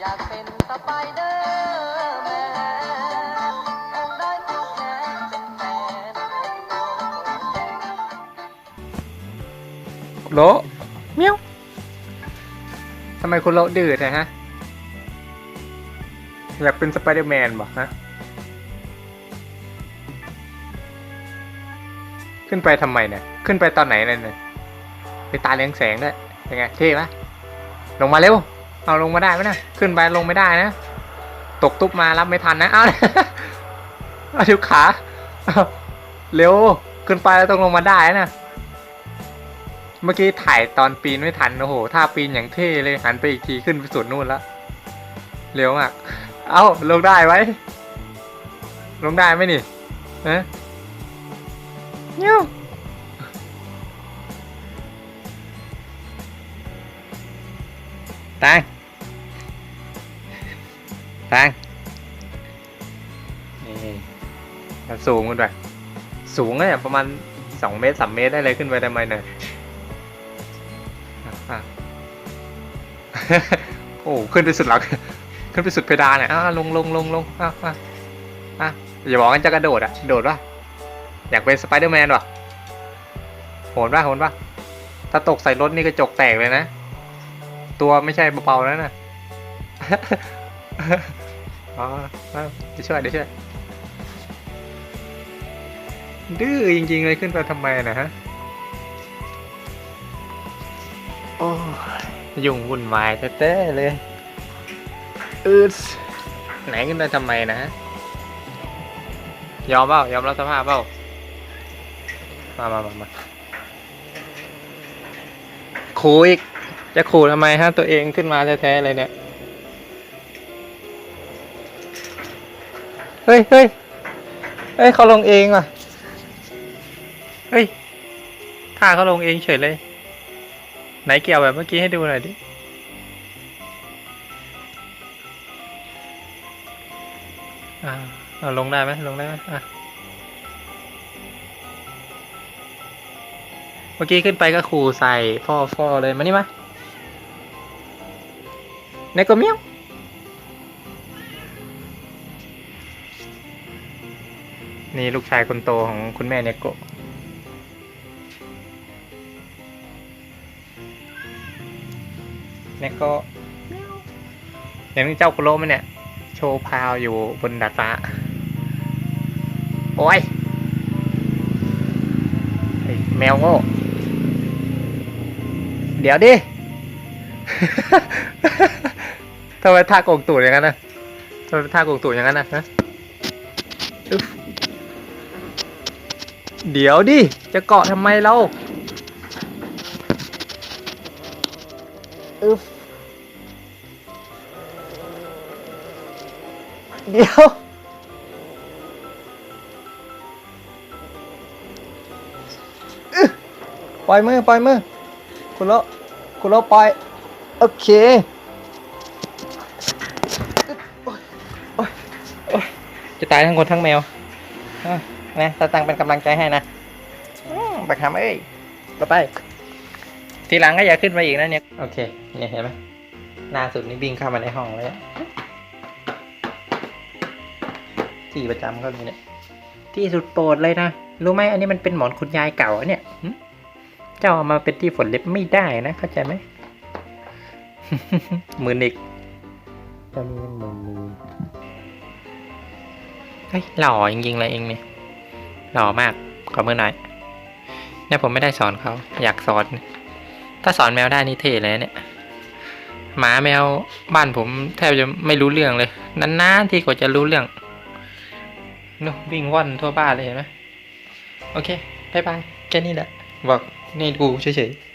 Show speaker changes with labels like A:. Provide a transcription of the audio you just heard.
A: อยากเป็นสไปเดอร์แมนได้ติดแขนเป็นแฟนโล
B: เมียวทำไมคุณโลดื้อนะฮะ อยากเป็นสไปเดอร์แมนบอกฮะ ขึ้นไปทำไมเนี่ย ขึ้นไปตอนไหนเนี่ยเนี่ยไปตาเลี้ยงแสงด้วยเป็นไงเท่ปะลงมาเร็ว เอาลงมาได้ไหมนะขึ้นไปลงไม่ได้นะ ตกตุ๊บมารับไม่ทันนะเอาเอาดูขาเอาเร็วขึ้นไปแล้วต้องลงมาได้นะเมื่อกี้ถ่ายตอนปีนไม่ทันโอ้โหท่าปีนอย่างเท่เลยหันไปอีกทีขึ้นไปสุดนู่นแล้วเร็วมากเอ้าลงได้ไว้ ลงได้ไหมนี่ฮะเนี้ยตัง ตังนี่มันสูงขึ้นไปสูงเนี่ยประมาณสองเมตรสามเมตรได้เลยขึ้นไปทำไมเนี่ยอะโอ้ขึ้นไปสุดหลังขึ้นไปสุดเพดานเนี่ยอะลงลงลงลงอะอะอะอย่าบอกกันจะกระโดดอะโดดวะอยากเป็นสไปเดอร์แมนวะโหนปะโหนปะถ้าตกใส่รถนี่กระจกแตกเลยนะ ตัวไม่ใช่เบาๆนะน่ะ อ๋ออะเดี๋ยวช่วยเดี๋ยวช่วยดื้อจริงๆเลยขึ้นไปทำไมนะฮะ โอ้ยุ่งวุ่นวายเต้ๆเลยอืดไหนขึ้นไปทำไมนะยอมเปล่ายอมรับสภาพเปล่ามามามามาขู่อีก จะขู่ทำไมฮะ ตัวเองขึ้นมาแท้ๆเลยเนี่ย เฮ้ยเฮ้ยเฮ้ยเขาลงเองว่ะ เฮ้ยท่าเขาลงเองเฉยเลย ไหนเกี่ยวแบบเมื่อกี้ให้ดูหน่อยดิ อ่าเอาลงได้ไหมลงได้ไหมอะ เมื่อกี้ขึ้นไปก็ขู่ใส่พ่อพ่อเลยมานี่มาในกรเมียว นี่ลูกชายคนโตของคุณแม่เนโกะเนี่ยก็เห็นเจ้าโคโรไหมเนี่ย โชว์พาวอยู่บนดาดฟ้า โอ้ยไอแมวโง่เดี๋ยวดิ ทำไมท่าโกงตูดอย่างนั้นนะทำไมท่าโกงตูดอย่างนั้นนะฮะ เดี๋ยวดิ จะเกาะทำไมเราอึฟเดี๋ยวอึ๊ะปล่อยมือ ปล่อยมือ คุณโลคุณโลปล่อย โอเคอึ๊บโอ๊ยโอ๊ยโอ๊ยจะตายทั้งคนทั้งแมวอะ นะตาตังเป็นกำลังใจให้นะอืมบักหามเอ้ยต่อไป ทีหลังก็อย่าขึ้นมาอีกนะเนี่ย โอเค เนี่ยเห็นไหมหน้าสุดนี่วิ่งเข้ามาในห้องเลยอะที่ประจำก็มีเนี่ย ที่สุดโปรดเลยนะ รู้ไหมอันนี้มันเป็นหมอนคุณยายเก่าอะเนี่ยหึเจ้าเอามาเป็นที่ฝนเล็บไม่ได้นะ เข้าใจไหมมือนิกเจ้านี่มือมือเฮ้ยหล่อจริงๆเลยเองเนี่ย หล่อมาก ขอมือหน่อยเนี่ยผมไม่ได้สอนเขา อยากสอน ถ้าสอนแมวได้นี่เท่เลยเนี่ย หมาแมวบ้านผมแทบจะไม่รู้เรื่องเลย นานๆที่กว่าจะรู้เรื่องนู่นวิ่งว่อนทั่วบ้านเลยเห็นไหมโอเคบายบายแค่นี้แหละ บอกนี่กูเฉยๆ